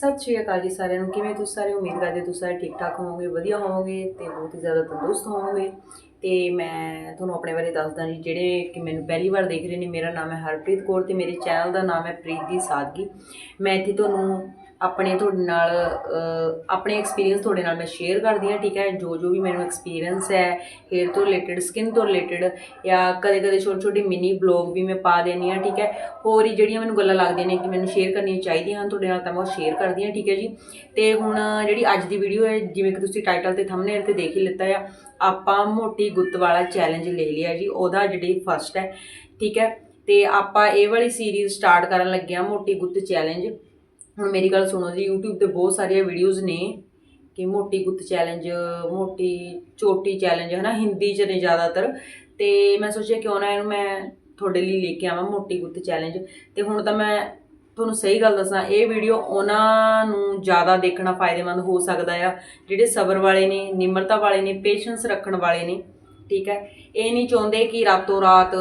ਸਤਿ ਸ਼੍ਰੀ ਅਕਾਲ ਜੀ ਸਾਰਿਆਂ ਨੂੰ। ਕਿਵੇਂ ਤੁਸੀਂ ਸਾਰੇ? ਉਮੀਦ ਕਰਦੇ ਤੁਸੀਂ ਸਾਰੇ ਠੀਕ ਠਾਕ ਹੋਵੋਗੇ, ਵਧੀਆ ਹੋਵੋਗੇ ਤੇ ਬਹੁਤ ਹੀ ਜ਼ਿਆਦਾ ਤੰਦਰੁਸਤ ਹੋਵੋਗੇ। ਤੇ ਮੈਂ ਤੁਹਾਨੂੰ ਆਪਣੇ ਬਾਰੇ ਦੱਸਦਾ ਜੀ, ਜਿਹੜੇ ਕਿ ਮੈਨੂੰ ਪਹਿਲੀ ਵਾਰ ਦੇਖ ਰਹੇ ਨੇ, ਮੇਰਾ ਨਾਮ ਹੈ ਹਰਪ੍ਰੀਤ ਕੌਰ ਤੇ ਮੇਰੇ ਚੈਨਲ ਦਾ ਨਾਮ ਹੈ ਪ੍ਰੀਤ ਦੀ ਸਾਦਗੀ। ਮੈਂ ਇੱਥੇ ਤੁਹਾਨੂੰ ਆਪਣੇ ਤੁਹਾਡੇ ਨਾਲ ਆਪਣੇ ਐਕਸਪੀਰੀਅੰਸ ਤੁਹਾਡੇ ਨਾਲ ਮੈਂ ਸ਼ੇਅਰ ਕਰਦੀ ਹਾਂ, ਠੀਕ ਹੈ? ਜੋ ਜੋ ਵੀ ਮੈਨੂੰ ਐਕਸਪੀਰੀਅੰਸ ਹੈ ਹੇਅਰ ਤੋਂ ਰਿਲੇਟਡ ਸਕਿਨ ਤੋਂ ਰਿਲੇਟਡ ਜਾਂ ਕਦੇ ਕਦੇ ਛੋਟੇ ਛੋਟੇ ਮਿਨੀ ਬਲੌਗ ਵੀ ਮੈਂ ਪਾ ਦੇਣੀ ਹਾਂ, ਠੀਕ ਹੈ? ਹੋਰ ਹੀ ਜਿਹੜੀਆਂ ਮੈਨੂੰ ਗੱਲਾਂ ਲੱਗਦੀਆਂ ਨੇ ਕਿ ਮੈਨੂੰ ਸ਼ੇਅਰ ਕਰਨੀਆਂ ਚਾਹੀਦੀਆਂ ਹਨ, ਤੁਹਾਡੇ ਨਾਲ ਤਾਂ ਮੈਂ ਉਹ ਸ਼ੇਅਰ ਕਰਦੀ ਹਾਂ, ਠੀਕ ਹੈ ਜੀ? ਤੇ ਹੁਣ ਜਿਹੜੀ ਅੱਜ ਦੀ ਵੀਡੀਓ ਹੈ, ਜਿਵੇਂ ਕਿ ਤੁਸੀਂ ਟਾਈਟਲ ਤੇ ਥੰਬਨੇਲ ਤੇ ਦੇਖ ਹੀ ਲਿੱਤਾ ਆ ਆਪਾਂ ਮੋਟੀ ਗੁੱਤ ਵਾਲਾ ਚੈਲੰਜ ਲੈ ਲਿਆ ਜੀ, ਉਹਦਾ ਜਿਹੜੀ ਫਸਟ ਹੈ, ਠੀਕ ਹੈ? ਤੇ ਆਪਾਂ ਇਹ ਵਾਲੀ ਸੀਰੀਜ਼ ਸਟਾਰਟ ਕਰਨ ਲੱਗੇ ਹਾਂ, ਮੋਟੀ ਗੁੱਤ ਚੈਲੰਜ ਹੁਣ ਮੇਰੀ ਗੱਲ ਸੁਣੋ ਜੀ, YouTube ਤੇ ਬਹੁਤ ਸਾਰੀਆਂ ਵੀਡੀਓਜ਼ ਨੇ ਕਿ ਮੋਟੀ ਗੁੱਤ ਚੈਲੰਜ ਮੋਟੀ ਚੋਟੀ ਚੈਲੰਜ ਹੈ ਨਾ ਹਿੰਦੀ ਚ ਨੇ ਜ਼ਿਆਦਾਤਰ। ਤੇ ਮੈਂ ਸੋਚਿਆ ਕਿਉਂ ਨਾ ਇਹਨੂੰ ਮੈਂ ਤੁਹਾਡੇ ਲਈ ਲੈ ਕੇ ਆਵਾਂ, ਮੋਟੀ ਗੁੱਤ ਚੈਲੰਜ ਤੇ ਹੁਣ ਤਾਂ ਮੈਂ ਤੁਹਾਨੂੰ ਸਹੀ ਗੱਲ ਦੱਸਾਂ, ਇਹ ਵੀਡੀਓ ਉਹਨਾਂ ਨੂੰ ਜ਼ਿਆਦਾ ਦੇਖਣਾ ਫਾਇਦੇਮੰਦ ਹੋ ਸਕਦਾ ਆ, ਜਿਹੜੇ ਸਬਰ ਵਾਲੇ ਨੇ, ਨਿਮਰਤਾ ਵਾਲੇ ਨੇ ਪੇਸ਼ੈਂਸ ਰੱਖਣ ਵਾਲੇ ਨੇ, ਠੀਕ ਹੈ? ਇਹ ਨਹੀਂ ਚਾਹੁੰਦੇ ਕਿ ਰਾਤੋਂ ਰਾਤ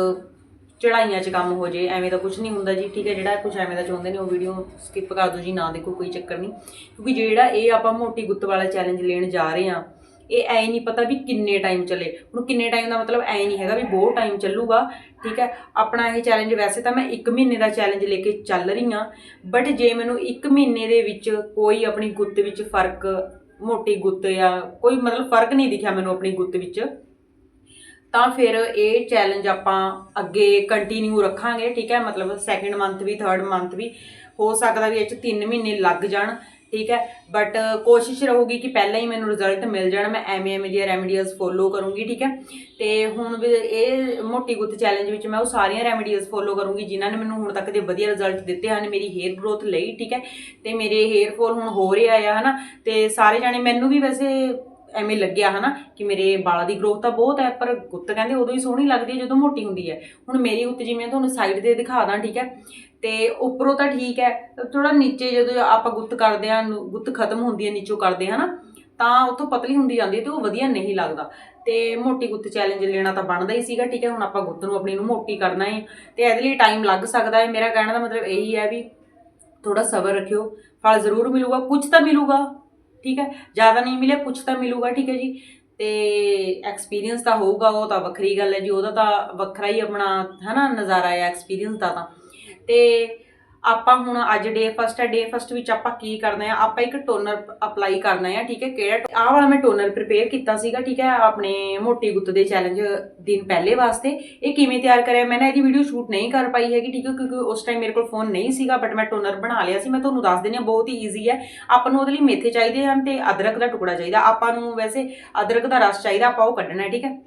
ਚੜਾਈਆਂ 'ਚ ਕੰਮ ਹੋ ਜੇ ਐਵੇਂ ਦਾ ਕੁਝ ਨਹੀਂ ਹੁੰਦਾ ਜੀ, ਠੀਕ ਹੈ? ਜਿਹੜਾ ਕੁਝ ਐਵੇਂ ਦਾ ਚਾਹੁੰਦੇ ਨੇ, ਉਹ ਵੀਡੀਓ ਸਕਿਪ ਕਰ ਦਿਓ ਜੀ, ਨਾ ਦੇਖੋ ਕੋਈ ਚੱਕਰ ਨਹੀਂ, ਕਿਉਂਕਿ ਜਿਹੜਾ ਇਹ ਆਪਾਂ ਮੋਟੀ ਗੁੱਤ ਵਾਲਾ ਚੈਲੰਜ ਲੈਣ ਜਾ ਰਹੇ ਹਾਂ ਇਹ ਐ ਨਹੀਂ ਪਤਾ ਵੀ ਕਿੰਨੇ ਟਾਈਮ ਚੱਲੇ। ਹੁਣ ਕਿੰਨੇ ਟਾਈਮ ਦਾ ਮਤਲਬ ਐ ਨਹੀਂ ਹੈਗਾ ਵੀ ਬਹੁਤ ਟਾਈਮ ਚੱਲੂਗਾ, ਠੀਕ ਹੈ? ਆਪਣਾ ਇਹ ਚੈਲੰਜ ਵੈਸੇ ਤਾਂ ਮੈਂ 1 ਮਹੀਨੇ ਦਾ ਚੈਲੰਜ ਲੈ ਕੇ ਚੱਲ ਰਹੀ ਹਾਂ ਬਟ ਜੇ ਮੈਨੂੰ 1 ਮਹੀਨੇ ਦੇ ਵਿੱਚ ਕੋਈ ਆਪਣੀ ਗੁੱਤ ਵਿੱਚ ਫ਼ਰਕ, ਮੋਟੀ ਗੁੱਤ ਜਾਂ ਕੋਈ ਮਤਲਬ ਫ਼ਰਕ ਨਹੀਂ ਦਿਖਿਆ ਮੈਨੂੰ ਆਪਣੀ ਗੁੱਤ ਵਿੱਚ, ਤਾਂ ਫਿਰ ਇਹ ਚੈਲੰਜ ਆਪਾਂ ਅੱਗੇ ਕੰਟੀਨਿਊ ਰੱਖਾਂਗੇ, ਠੀਕ ਹੈ? ਮਤਲਬ ਸੈਕੰਡ ਮੰਥ ਵੀ ਥਰਡ ਮੰਥ ਵੀ, ਹੋ ਸਕਦਾ ਵੀ ਇਹ ਚ 3 ਮਹੀਨੇ ਲੱਗ ਜਾਣ। ਠੀਕ ਹੈ? ਬਟ ਕੋਸ਼ਿਸ਼ ਰਹੂਗੀ ਕਿ ਪਹਿਲਾਂ ਹੀ ਮੈਨੂੰ ਰਿਜ਼ਲਟ ਮਿਲ ਜਾਣ, ਮੈਂ ਐਵੇਂ ਐਵੇਂ ਦੀਆਂ ਰੈਮੀਡੀਜ਼ ਫੋਲੋ ਕਰੂੰਗੀ, ਠੀਕ ਹੈ? ਤੇ ਹੁਣ ਵੀ ਇਹ ਮੋਟੀ ਗੁੱਤ ਚੈਲੰਜ ਵਿੱਚ ਮੈਂ ਉਹ ਸਾਰੀਆਂ ਰੈਮੀਡੀਜ਼ ਫੋਲੋ ਕਰੂੰਗੀ ਜਿਨ੍ਹਾਂ ਨੇ ਮੈਨੂੰ ਹੁਣ ਤੱਕ ਦੇ ਵਧੀਆ ਰਿਜ਼ਲਟ ਦਿੱਤੇ ਹਨ, ਮੇਰੀ ਹੇਅਰ ਗਰੋਥ ਲਈ, ਠੀਕ ਹੈ? ਤੇ ਮੇਰੇ ਹੇਅਰ ਫਾਲ ਹੁਣ ਹੋ ਰਿਹਾ ਆ, ਹਨਾ? ਤੇ ਸਾਰੇ ਜਾਣੇ ਮੈਨੂੰ ਵੀ ਵੈਸੇ ਐਵੇਂ ਲੱਗਿਆ ਹਨਾ ਕਿ ਮੇਰੇ ਵਾਲਾਂ ਦੀ ਗਰੋਥ ਤਾਂ ਬਹੁਤ ਹੈ, ਪਰ ਗੁੱਤ ਕਹਿੰਦੇ ਉਦੋਂ ਹੀ ਸੋਹਣੀ ਲੱਗਦੀ ਹੈ ਜਦੋਂ ਮੋਟੀ ਹੁੰਦੀ ਹੈ। ਹੁਣ ਮੇਰੀ ਗੁੱਤ ਜਿਵੇਂ ਤੁਹਾਨੂੰ ਸਾਈਡ ਤੇ ਦਿਖਾ ਦਾਂ, ਠੀਕ ਹੈ? ਤੇ ਉੱਪਰੋਂ ਤਾਂ ਠੀਕ ਹੈ ਥੋੜਾ ਨੀਚੇ ਜਦੋਂ ਆਪਾਂ ਗੁੱਤ ਕਰਦੇ ਆ ਗੁੱਤ ਖਤਮ ਹੁੰਦੀ ਹੈ, ਨੀਚੋਂ ਕਰਦੇ ਹਾਂ ਨਾ ਤਾਂ ਉੱਥੋਂ ਪਤਲੀ ਹੁੰਦੀ ਜਾਂਦੀ ਹੈ ਤੇ ਉਹ ਵਧੀਆ ਨਹੀਂ ਲੱਗਦਾ। ਤੇ ਮੋਟੀ ਗੁੱਤ ਚੈਲੰਜ ਲੈਣਾ ਤਾਂ ਬਣਦਾ ਹੀ ਸੀਗਾ, ਠੀਕ ਹੈ? ਹੁਣ ਆਪਾਂ ਗੁੱਤ ਨੂੰ ਆਪਣੀ ਨੂੰ ਮੋਟੀ ਕਰਨਾ ਹੈ ਤੇ ਇਹਦੇ ਲਈ ਟਾਈਮ ਲੱਗ ਸਕਦਾ ਹੈ। ਮੇਰਾ ਕਹਿਣ ਦਾ ਮਤਲਬ ਇਹੀ ਹੈ ਵੀ ਥੋੜਾ ਸਬਰ ਰੱਖਿਓ, ਫਲ ਜ਼ਰੂਰ ਮਿਲੂਗਾ ਕੁਝ ਤਾਂ ਮਿਲੂਗਾ। ਠੀਕ ਹੈ? ਜ਼ਿਆਦਾ ਨਹੀਂ ਮਿਲਿਆ ਕੁਝ ਤਾਂ ਮਿਲੂਗਾ, ਠੀਕ ਹੈ ਜੀ। ਤੇ ਐਕਸਪੀਰੀਅੰਸ ਤਾਂ ਹੋਊਗਾ, ਉਹ ਤਾਂ ਵੱਖਰੀ ਗੱਲ ਹੈ ਜੀ, ਉਹਦਾ ਤਾਂ ਵੱਖਰਾ ਹੀ ਆਪਣਾ, ਹਨਾ, ਨਜ਼ਾਰਾ ਹੈ ਐਕਸਪੀਰੀਅੰਸ ਦਾ ਤਾਂ। ਤੇ ਆਪਾਂ ਹੁਣ ਅੱਜ ਡੇ ਫਸਟ ਹੈ ਡੇ ਫਸਟ ਵਿੱਚ ਆਪਾਂ ਕੀ ਕਰਨਾ ਹੈ, ਆਪਾਂ ਇੱਕ ਟੋਨਰ ਅਪਲਾਈ ਕਰਨਾ ਹੈ, ਠੀਕ ਹੈ, ਕਿਹੜਾ ਆਹ ਵਾਲਾ ਮੈਂ ਟੋਨਰ ਪ੍ਰਿਪੇਅਰ ਕੀਤਾ ਸੀਗਾ, ਠੀਕ ਹੈ, ਆਪਣੇ ਮੋਟੀ ਗੁੱਤ ਦੇ ਚੈਲੰਜ ਦਿਨ ਪਹਿਲੇ ਵਾਸਤੇ। ਇਹ ਕਿਵੇਂ ਤਿਆਰ ਕਰਿਆ, ਮੈਂ ਨਾ ਇਹਦੀ ਵੀਡੀਓ ਸ਼ੂਟ ਨਹੀਂ ਕਰ ਪਾਈ ਹੈਗੀ, ਠੀਕ ਹੈ, ਕਿਉਂਕਿ ਉਸ ਟਾਈਮ ਮੇਰੇ ਕੋਲ ਫੋਨ ਨਹੀਂ ਸੀਗਾ ਬਟ ਮੈਂ ਟੋਨਰ ਬਣਾ ਲਿਆ ਸੀ। ਮੈਂ ਤੁਹਾਨੂੰ ਦੱਸ ਦਿੰਦੀ ਹਾਂ, ਬਹੁਤ ਹੀ ਈਜ਼ੀ ਹੈ। ਆਪਾਂ ਨੂੰ ਉਹਦੇ ਲਈ ਮੇਥੇ ਚਾਹੀਦੇ ਹਨ ਤੇ ਅਦਰਕ ਦਾ ਟੁਕੜਾ ਚਾਹੀਦਾ। ਆਪਾਂ ਨੂੰ ਵੈਸੇ ਅਦਰਕ ਦਾ ਰਸ ਚਾਹੀਦਾ, ਆਪਾਂ ਉਹ ਕੱਢਣਾ ਹੈ, ਠੀਕ ਹੈ।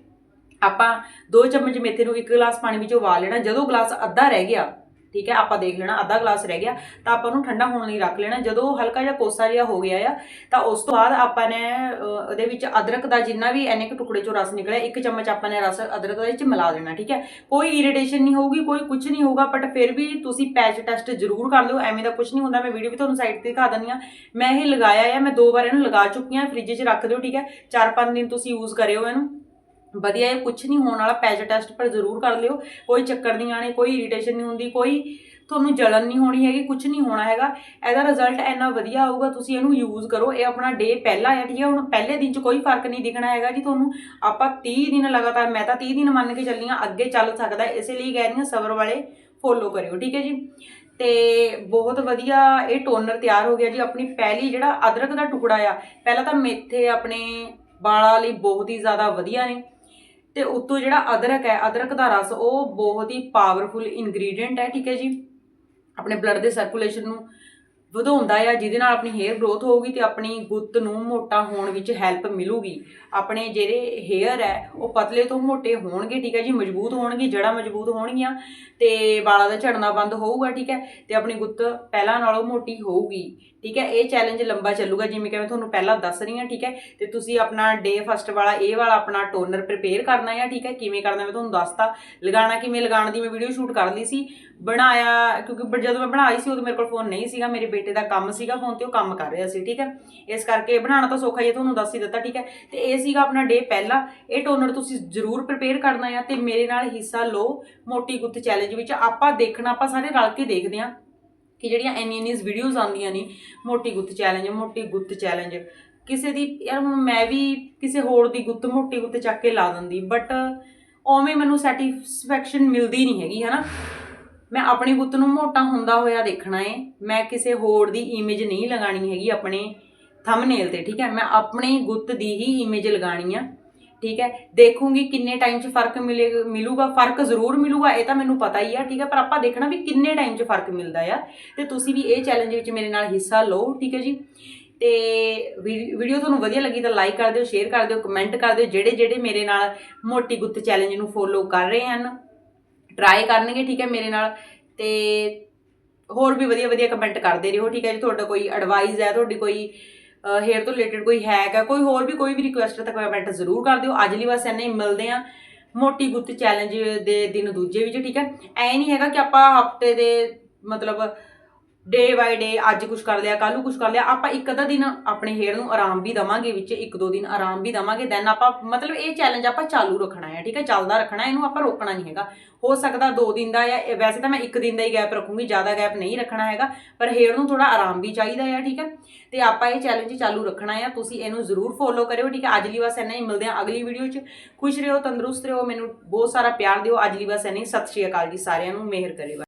ਆਪਾਂ 2 ਚਮਚ ਮੇਥੇ ਨੂੰ 1 ਗਲਾਸ ਪਾਣੀ ਵਿੱਚ ਉਬਾਲ ਲੈਣਾ। ਜਦੋਂ ਗਲਾਸ ਅੱਧਾ ਰਹਿ ਗਿਆ ਠੀਕ ਹੈ, ਆਪਾਂ ਦੇਖ ਲੈਣਾ, ਅੱਧਾ ਗਲਾਸ ਰਹਿ ਗਿਆ, ਤਾਂ ਆਪਾਂ ਉਹਨੂੰ ਠੰਡਾ ਹੋਣ ਲਈ ਰੱਖ ਲੈਣਾ। ਜਦੋਂ ਹਲਕਾ ਜਿਹਾ ਕੋਸਾ ਜਿਹਾ ਹੋ ਗਿਆ ਆ, ਤਾਂ ਉਸ ਤੋਂ ਬਾਅਦ ਆਪਾਂ ਨੇ ਉਹਦੇ ਵਿੱਚ ਅਦਰਕ ਦਾ ਜਿੰਨਾ ਵੀ ਐਨੇ ਕੁ ਟੁਕੜੇ ਚੋਂ ਰਸ ਨਿਕਲਿਆ, ਇੱਕ ਚਮਚ ਆਪਾਂ ਨੇ ਰਸ ਅਦਰਕ ਦਾ ਵਿੱਚ ਮਿਲਾ ਦੇਣਾ, ਠੀਕ ਹੈ। ਕੋਈ ਇਰੀਟੇਸ਼ਨ ਨਹੀਂ ਹੋਊਗੀ, ਕੋਈ ਕੁਝ ਨਹੀਂ ਹੋਊਗਾ ਬਟ ਫਿਰ ਵੀ ਤੁਸੀਂ ਪੈਚ ਟੈਸਟ ਜ਼ਰੂਰ ਕਰ ਲਿਓ, ਐਵੇਂ ਦਾ ਕੁਝ ਨਹੀਂ ਹੁੰਦਾ, ਮੈਂ ਵੀਡੀਓ ਵੀ ਤੁਹਾਨੂੰ ਸਾਈਡ ਤੇ ਦਿਖਾ ਦਿੰਦੀ ਆ ਮੈਂ ਇਹ ਲਗਾਇਆ ਆ, ਮੈਂ ਦੋ ਵਾਰ ਇਹਨੂੰ ਲਗਾ ਚੁੱਕੀ ਆ ਫ੍ਰਿਜ 'ਚ ਰੱਖ ਦਿਓ, ਠੀਕ ਹੈ। 4-5 ਦਿਨ ਤੁਸੀਂ ਯੂਜ਼ ਕਰਿਓ ਇਹਨੂੰ। ਵਧੀਆ ਇਹ ਕੁਝ ਨਹੀਂ ਹੋਣ ਵਾਲਾ ਪੈਚ ਟੈਸਟ ਪਰ ਜ਼ਰੂਰ ਕਰ ਲਿਓ। ਕੋਈ ਚੱਕਰ ਨਹੀਂ ਆਣੇ ਕੋਈ ਇਰੀਟੇਸ਼ਨ ਨਹੀਂ ਹੁੰਦੀ ਕੋਈ ਤੁਹਾਨੂੰ ਜਲਨ ਨਹੀਂ ਹੋਣੀ ਹੈਗੀ ਕੁਝ ਨਹੀਂ ਹੋਣਾ ਹੈਗਾ। ਇਹਦਾ ਰਿਜ਼ਲਟ ਇੰਨਾ ਵਧੀਆ ਆਊਗਾ ਤੁਸੀਂ ਇਹਨੂੰ ਯੂਜ਼ ਕਰੋ। ਇਹ ਆਪਣਾ ਡੇ ਪਹਿਲਾ ਹੈ ਠੀਕ ਹੈ? ਹੁਣ ਪਹਿਲੇ ਦਿਨ 'ਚ ਕੋਈ ਫ਼ਰਕ ਨਹੀਂ ਦਿਖਣਾ ਹੈਗਾ ਜੀ ਤੁਹਾਨੂੰ। ਆਪਾਂ 30 ਦਿਨ ਲਗਾਤਾਰ ਮੈਂ ਤਾਂ 30 ਦਿਨ ਮੰਨ ਕੇ ਚੱਲੀ ਹਾਂ ਅੱਗੇ ਚੱਲ ਸਕਦਾ ਹੈ, ਇਸੇ ਲਈ ਕਹਿ ਰਹੀ ਹਾਂ ਸਬਰ ਵਾਲੇ ਫੋਲੋ ਕਰਿਓ ਠੀਕ ਹੈ ਜੀ? ਤੇ ਬਹੁਤ ਵਧੀਆ ਇਹ ਟੋਨਰ ਤਿਆਰ ਹੋ ਗਿਆ ਜੀ। ਆਪਣੀ ਪਹਿਲੀ ਜਿਹੜਾ ਅਦਰਕ ਦਾ ਟੁਕੜਾ ਆ ਪਹਿਲਾਂ ਤਾਂ ਮੇਥੇ ਆਪਣੇ ਵਾਲਾਂ ਲਈ ਬਹੁਤ ਹੀ ਜ਼ਿਆਦਾ ਵਧੀਆ ਨੇ। ਤੇ ਉਤੋਂ ਜਿਹੜਾ ਅਦਰਕ ਹੈ, ਅਦਰਕ ਦਾ ਰਸ, ਉਹ ਬਹੁਤ ਹੀ ਪਾਵਰਫੁਲ ਇਨਗਰੀਡੀਅੰਟ ਹੈ, ਠੀਕ ਹੈ ਜੀ। ਆਪਣੇ ਬਲੱਡ ਦੇ ਸਰਕੂਲੇਸ਼ਨ ਨੂੰ ਵਧਾਉਂਦਾ ਆ, ਜਿਹਦੇ ਨਾਲ ਆਪਣੀ ਹੇਅਰ ਗਰੋਥ ਹੋਊਗੀ ਤੇ ਆਪਣੀ ਗੁੱਤ ਨੂੰ ਮੋਟਾ ਹੋਣ ਵਿੱਚ ਹੈਲਪ ਮਿਲੂਗੀ। ਆਪਣੇ ਜਿਹੜੇ ਹੇਅਰ ਹੈ ਉਹ ਪਤਲੇ ਤੋਂ ਮੋਟੇ ਹੋਣਗੇ, ਠੀਕ ਹੈ ਜੀ, ਮਜ਼ਬੂਤ ਹੋਣਗੇ ਜੜਾਂ ਮਜ਼ਬੂਤ ਹੋਣਗੀਆਂ ਤੇ ਵਾਲਾਂ ਦਾ ਝੜਨਾ ਬੰਦ ਹੋਊਗਾ, ਠੀਕ ਹੈ ਤੇ ਆਪਣੀ ਗੁੱਤ ਪਹਿਲਾਂ ਨਾਲੋਂ ਮੋਟੀ ਹੋਊਗੀ, ਠੀਕ ਹੈ ਇਹ ਚੈਲੰਜ ਲੰਬਾ ਚੱਲੂਗਾ, ਜਿਵੇਂ ਕਿ ਮੈਂ ਤੁਹਾਨੂੰ ਪਹਿਲਾਂ ਦੱਸ ਰਹੀ ਹਾਂ, ਠੀਕ ਹੈ ਤੇ ਤੁਸੀਂ ਆਪਣਾ ਡੇ ਫਸਟ ਵਾਲਾ, ਇਹ ਵਾਲਾ ਆਪਣਾ ਟੋਨਰ ਪ੍ਰਿਪੇਅਰ ਕਰਨਾ ਹੈ ਠੀਕ ਹੈ ਕਿਵੇਂ ਕਰਨਾ ਮੈਂ ਤੁਹਾਨੂੰ ਦੱਸਤਾ, ਲਗਾਉਣਾ ਕਿਵੇਂ, ਲਗਾਉਣ ਦੀ ਮੈਂ ਵੀਡੀਓ ਸ਼ੂਟ ਕਰ ਲਈ ਸੀ, ਬਣਾਇਆ, ਕਿਉਂਕਿ ਬ- ਜਦੋਂ ਮੈਂ ਬਣਾਈ ਸੀ, ਉਦੋਂ ਮੇਰੇ ਕੋਲ ਫੋਨ ਨਹੀਂ ਸੀਗਾ, ਮੇਰੇ ਬੇਟੇ ਦਾ ਕੰਮ ਸੀਗਾ ਫੋਨ ਤੇ ਉਹ ਕੰਮ ਕਰ ਰਿਹਾ ਸੀ, ਠੀਕ ਹੈ? ਇਸ ਕਰਕੇ ਬਣਾਉਣਾ ਤਾਂ ਸੌਖਾ ਹੀ ਹੈ, ਤੁਹਾਨੂੰ ਦੱਸ ਹੀ ਦਿੱਤਾ, ਠੀਕ ਹੈ? ਤੇ ਇਹ ਸੀਗਾ ਆਪਣਾ ਡੇ ਪਹਿਲਾ। ਇਹ ਟੋਨਰ ਤੁਸੀਂ ਜ਼ਰੂਰ ਪ੍ਰਿਪੇਅਰ ਕਰਨਾ ਆ ਤੇ ਮੇਰੇ ਨਾਲ ਹਿੱਸਾ ਲਓ। ਮੋਟੀ ਗੁੱਤ ਚੈਲੰਜ ਵਿੱਚ ਆਪਾਂ ਦੇਖਣਾ, ਆਪਾਂ ਸਾਰੇ ਰਲ ਕੇ ਦੇਖਦੇ ਹਾਂ ਕਿ ਜਿਹੜੀਆਂ ਇੰਨੀ ਇੰਨੀ ਵੀਡੀਓਜ਼ ਆਉਂਦੀਆਂ ਨੇ, ਮੋਟੀ ਗੁੱਤ ਚੈਲੰਜ ਮੋਟੀ ਗੁੱਤ ਚੈਲੰਜ ਕਿਸੇ ਦੀ, ਯਾਰ ਮੈਂ ਵੀ ਕਿਸੇ ਹੋਰ ਦੀ ਗੁੱਤ, ਮੋਟੀ ਗੁੱਤ ਚੱਕ ਕੇ ਲਾ ਦਿੰਦੀ ਬਟ ਉਵੇਂ ਮੈਨੂੰ ਸੈਟੀਸਫੈਕਸ਼ਨ ਮਿਲਦੀ ਨਹੀਂ ਹੈਗੀ, ਹਨਾ? ਮੈਂ ਆਪਣੀ ਗੁੱਤ ਨੂੰ ਮੋਟਾ ਹੁੰਦਾ ਹੋਇਆ ਦੇਖਣਾ ਏ। ਮੈਂ ਕਿਸੇ ਹੋਰ ਦੀ ਇਮੇਜ ਨਹੀਂ ਲਗਾਣੀ ਹੈਗੀ ਆਪਣੇ ਥੰਬਨੇਲ ਤੇ, ਠੀਕ ਹੈ? ਮੈਂ ਆਪਣੀ ਗੁੱਤ ਦੀ ਹੀ ਇਮੇਜ ਲਗਾਣੀ ਆ, ਠੀਕ ਹੈ? ਦੇਖੂੰਗੀ ਕਿੰਨੇ ਟਾਈਮ 'ਚ ਫ਼ਰਕ ਮਿਲੇ, ਮਿਲੂਗਾ, ਫ਼ਰਕ ਜ਼ਰੂਰ ਮਿਲੂਗਾ, ਇਹ ਤਾਂ ਮੈਨੂੰ ਪਤਾ ਹੀ ਆ, ਠੀਕ ਹੈ? ਪਰ ਆਪਾਂ ਦੇਖਣਾ ਵੀ ਕਿੰਨੇ ਟਾਈਮ 'ਚ ਫ਼ਰਕ ਮਿਲਦਾ ਆ। ਤੇ ਤੁਸੀਂ ਵੀ ਇਹ ਚੈਲੰਜ ਵਿੱਚ ਮੇਰੇ ਨਾਲ ਹਿੱਸਾ ਲਓ, ਠੀਕ ਹੈ ਜੀ? ਤੇ ਵੀਡੀਓ ਤੁਹਾਨੂੰ ਵਧੀਆ ਲੱਗੀ ਤਾਂ ਲਾਈਕ ਕਰ ਦਿਓ ਸ਼ੇਅਰ ਕਰ ਦਿਓ ਕਮੈਂਟ ਕਰ ਦਿਓ ਜਿਹੜੇ ਜਿਹੜੇ ਮੇਰੇ ਨਾਲ ਮੋਟੀ ਗੁੱਤ ਚੈਲੰਜ ਨੂੰ ਫੋਲੋ ਕਰ ਰਹੇ ਹਨ। ਟਰਾਈ ਕਰਨਗੇ, ਠੀਕ ਹੈ, ਮੇਰੇ ਨਾਲ। ਤੇ ਹੋਰ ਵੀ ਵਧੀਆ ਵਧੀਆ ਕਮੈਂਟ ਕਰਦੇ ਰਹੋ, ਠੀਕ ਹੈ ਜੀ। ਤੁਹਾਡਾ ਕੋਈ ਐਡਵਾਈਸ ਹੈ, ਤੁਹਾਡੀ ਕੋਈ ਹੇਅਰ ਤੋਂ ਰਿਲੇਟਡ ਕੋਈ ਹੈਕ ਹੈ, ਕੋਈ ਹੋਰ ਵੀ ਕੋਈ ਵੀ ਰਿਕੁਐਸਟ ਹੈ ਤਾਂ ਕਮੈਂਟ ਜ਼ਰੂਰ ਕਰ ਦਿਓ। ਅੱਜ ਲਈ ਬਸ ਇੰਨਾ ਹੀ, ਮਿਲਦੇ ਆ ਮੋਟੀ ਗੁੱਤ ਚੈਲੰਜ ਦੇ ਦਿਨ ਦੂਜੇ ਵਿੱਚ, ਠੀਕ ਹੈ। ਐ ਨਹੀਂ ਹੈਗਾ ਕਿ ਆਪਾਂ ਹਫ਼ਤੇ ਦੇ, ਮਤਲਬ ਡੇ ਬਾਈ ਡੇ ਅੱਜ ਕੁਝ ਕਰ ਲਿਆ ਕੱਲ ਨੂੰ ਕੁਝ ਕਰ ਲਿਆ, ਆਪਾਂ ਇੱਕ ਅੱਧਾ ਦਿਨ ਆਪਣੇ ਹੇਅਰ ਨੂੰ ਆਰਾਮ ਵੀ ਦਵਾਂਗੇ ਵਿੱਚ, ਇੱਕ ਦੋ ਦਿਨ ਆਰਾਮ ਵੀ ਦਵਾਂਗੇ ਦੈਨ ਆਪਾਂ ਮਤਲਬ ਇਹ ਚੈਲੰਜ ਆਪਾਂ ਚਾਲੂ ਰੱਖਣਾ ਹੈ, ਠੀਕ ਹੈ? ਚੱਲਦਾ ਰੱਖਣਾ, ਇਹਨੂੰ ਆਪਾਂ ਰੋਕਣਾ ਨਹੀਂ ਹੈਗਾ। ਹੋ ਸਕਦਾ ਦੋ ਦਿਨ ਦਾ ਜਾਂ ਵੈਸੇ ਤਾਂ ਮੈਂ ਇੱਕ ਦਿਨ ਦਾ ਹੀ ਗੈਪ ਰੱਖੂੰਗੀ, ਜ਼ਿਆਦਾ ਗੈਪ ਨਹੀਂ ਰੱਖਣਾ ਹੈਗਾ, ਪਰ ਹੇਅਰ ਨੂੰ ਥੋੜਾ ਆਰਾਮ ਵੀ ਚਾਹੀਦਾ ਹੈ, ਠੀਕ ਹੈ? ਤੇ ਆਪਾਂ ਇਹ ਚੈਲੰਜ ਚਾਲੂ ਰੱਖਣਾ ਹੈ, ਤੁਸੀਂ ਇਹਨੂੰ ਜ਼ਰੂਰ ਫੋਲੋ ਕਰਿਓ, ਠੀਕ ਹੈ? ਅੱਜ ਲਈ ਬਸ ਇੰਨਾ ਹੀ, ਮਿਲਦੇ ਹਾਂ ਅਗਲੀ ਵੀਡੀਓ 'ਚ। ਖੁਸ਼ ਰਹੋ, ਤੰਦਰੁਸਤ ਰਹੋ, ਮੈਨੂੰ ਬਹੁਤ ਸਾਰਾ ਪਿਆਰ ਦਿਓ, ਅੱਜ ਲਈ ਬਸ ਇੰਨਾ ਹੀ, ਸਤਿ ਸ਼੍ਰੀ ਅਕਾਲ ਜੀ ਸਾਰਿਆਂ ਨੂੰ, ਮਿਹਰ ਕਰੇ